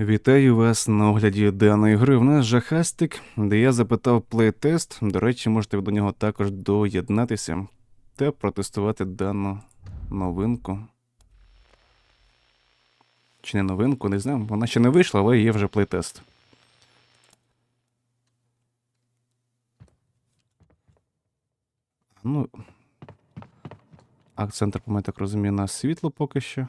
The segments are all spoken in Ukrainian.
Вітаю вас на огляді даної гри. В нас жахастик, де я запитав плейтест. До речі, можете до нього також доєднатися та протестувати дану новинку. Чи не новинку, не знаю. Вона ще не вийшла, але є вже плейтест. Ну. Акцентр, по так розумію, на світло поки що.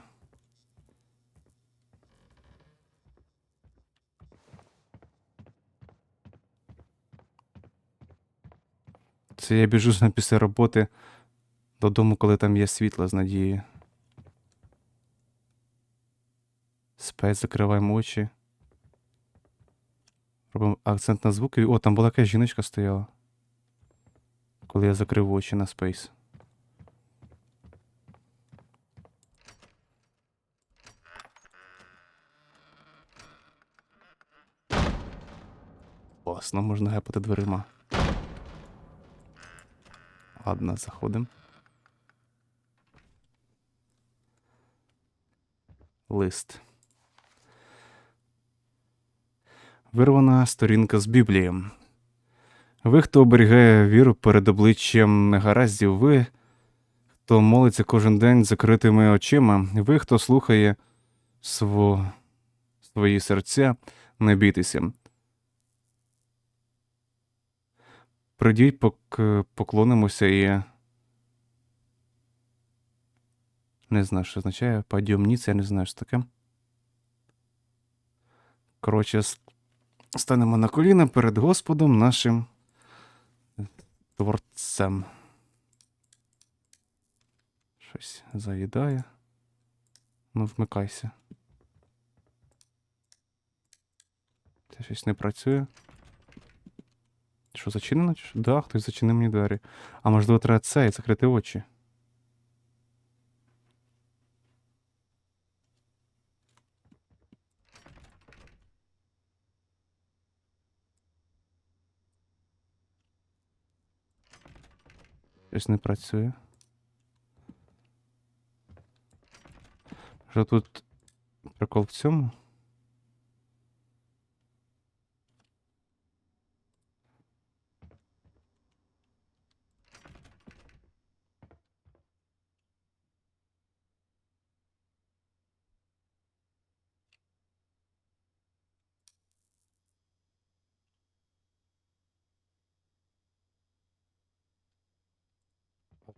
Це я біжу після роботи додому, коли там є світло з надією. Спець, закриваємо очі. Робимо акцент на звуки. О, там була якась жіночка стояла. Коли я закрив очі на спейс. Класно, можна гепати дверима. Ладно, заходимо. Лист. Вирвана сторінка з Біблії. Ви, хто оберігає віру перед обличчям негараздів, ви, хто молиться кожен день закритими очима, ви, хто слухає сво... свої серця, не бійтеся. Прийдіть, пок... поклонимося і. Не знаю, що означає. Подіумніться, я не знаю, що таке. Коротше, станемо на коліна перед Господом нашим творцем. Щось заїдає. Ну, вмикайся. Це щось не працює. Що, зачинено? чи що? Да, хтось зачинив мені двері. А можливо, треба це і закрити очі. Щось не працює. Що тут прикол в цьому?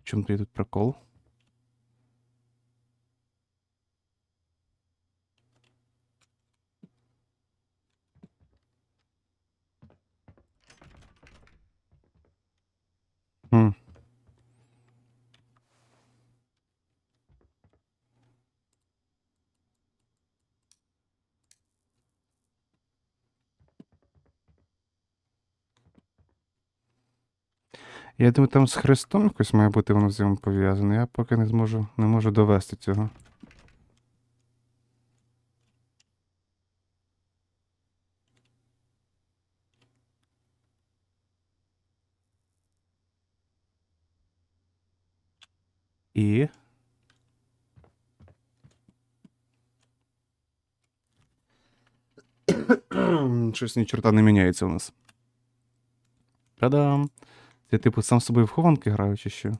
В чем тут прикол? Я думаю, там з Христом якось має бути воно взаємопов'язане. Я поки не зможу, не можу довести цього. І. Щось ні чорта не міняється у нас. Та-дам! Ти, типу, сам з собою в хованки граю, чи що?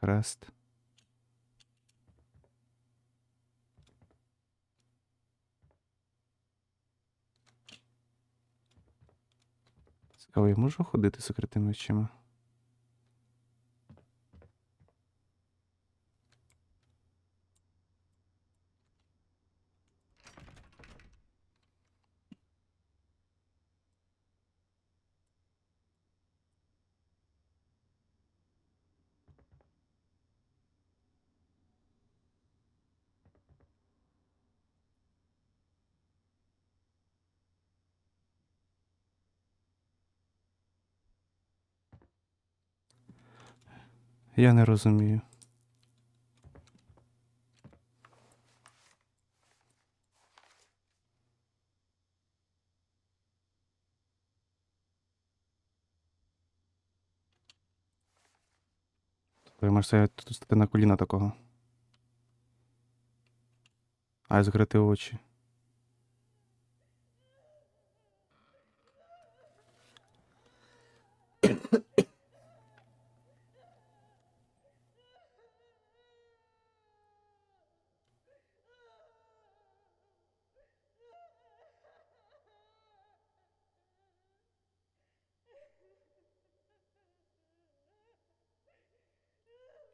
Хрест. Цікаво, я можу ходити з закритими очима? Я не розумію. Ви можете тут стати на коліна такого. А закрити очі.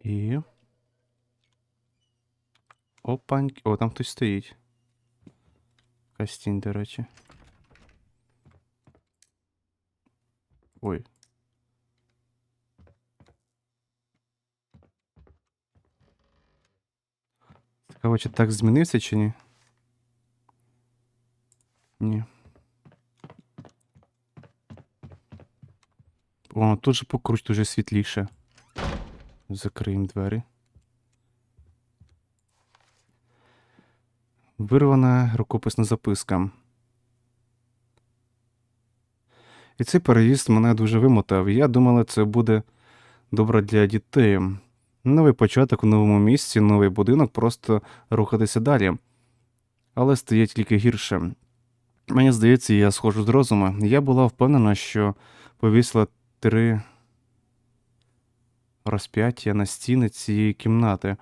І. Опаньки. О, там хтось стоїть. Кастінь, до речі. Ой. Цікаво, чи так змінився, чи ні? Ні. О, тут же покруч дуже світліше. Закриємо двері. Вирвана рукописна записка. І цей переїзд мене дуже вимотав. Я думала, це буде добре для дітей. Новий початок у новому місці, новий будинок, просто рухатися далі. Але стає тільки гірше. Мені здається, я схожу з розуму. Я була впевнена, що повісила три розп'яття на стіни цієї кімнати.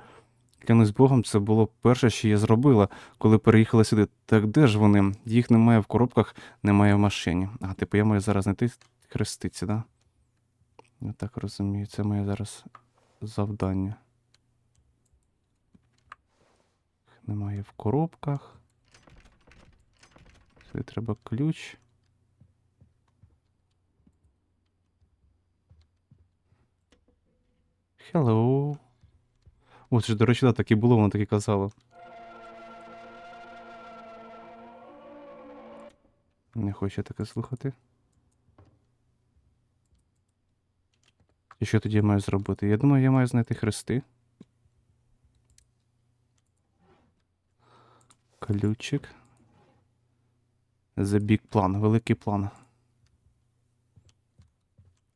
Клянусь Богом, це було перше, що я зробила, коли переїхала сюди. Так де ж вони? Їх немає в коробках, немає в машині. А, типу, я маю зараз знайти хрестиці, да? Я так розумію, це моє зараз завдання. Немає в коробках. Сюди треба ключ. Hello. О, це до речі, да, так і було, воно так і казало. Не хочу я таке слухати. І що тоді я маю зробити? Я думаю, я маю знайти хрести. Ключик. The big план, великий план.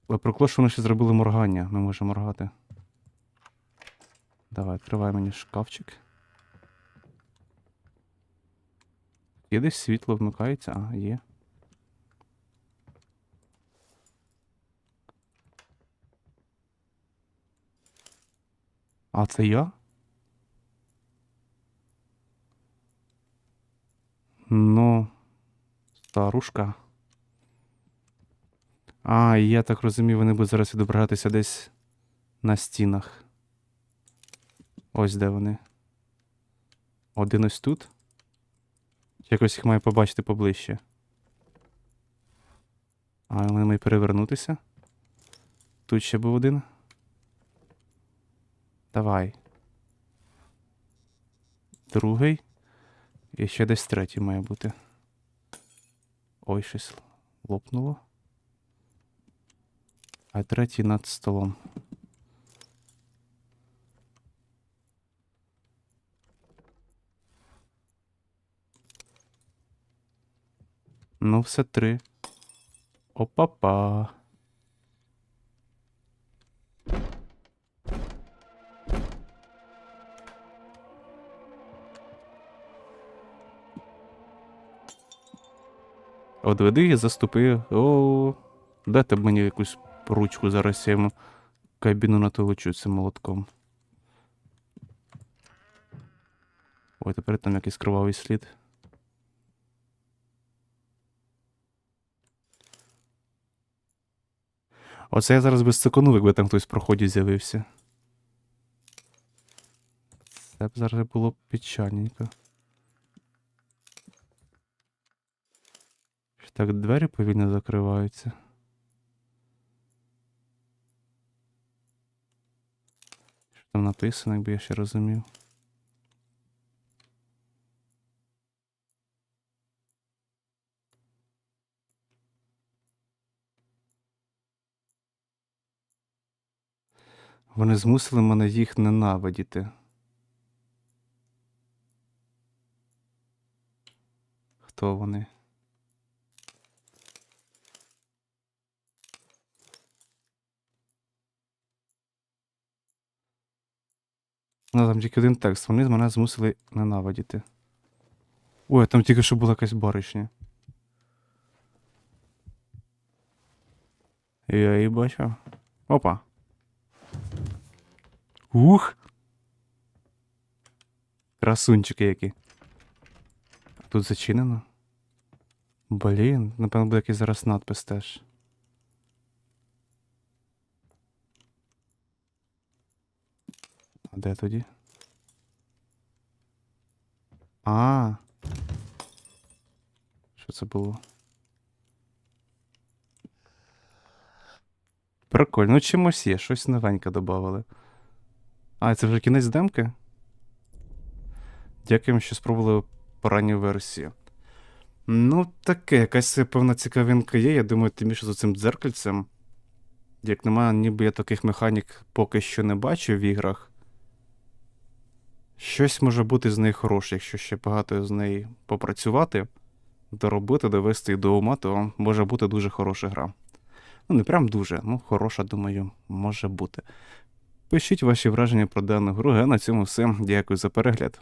Але прикол, що вони ще зробили моргання. Ми можемо моргати. Давай, відкривай мені шкафчик. Є десь світло вмикається? А, є. А це я? Ну, старушка. А, я так розумію, вони будуть зараз відображатися десь на стінах. Ось де вони. Один ось тут. Якось їх маю побачити поближче. А вони мають перевернутися. Тут ще був один. Давай. Другий. І ще десь третій має бути. Ой, щось лопнуло. А третій над столом. Ну, все три. Опа-па. От веди я заступив. О, дайте б мені якусь ручку зараз я йому кабіну натолочу цим молотком. Ой, тепер там якийсь кровавий слід. Оце я зараз без секунду, якби там хтось в проході з'явився. Це б зараз було печальненько. Так, двері повільно закриваються. Що там написано, якби я ще розумів. Вони змусили мене їх ненавидіти. Хто вони? Ну, там тільки один текст. Вони мене змусили ненавидіти. Ой, там тільки що була якась баришня. Я її бачив. Опа. Ух! Красунчики які. Тут зачинено. Блін, напевно, буде якийсь зараз надпис теж. А де тоді? А. Що це було? Прикольно, ну чимось є, щось новеньке додавали. А, це вже кінець демки? Дякуємо, що спробували поранню версію. Ну, таке, якась певна цікавинка є. Я думаю, тим більше з цим дзеркальцем. Як немає, ніби я таких механік поки що не бачив в іграх. Щось може бути з неї хороше, якщо ще багато з неї попрацювати, доробити, довести до ума, то може бути дуже хороша гра. Ну, не прям дуже, ну, хороша, думаю, може бути. Пишіть ваші враження про дану гру, а на цьому все. Дякую за перегляд.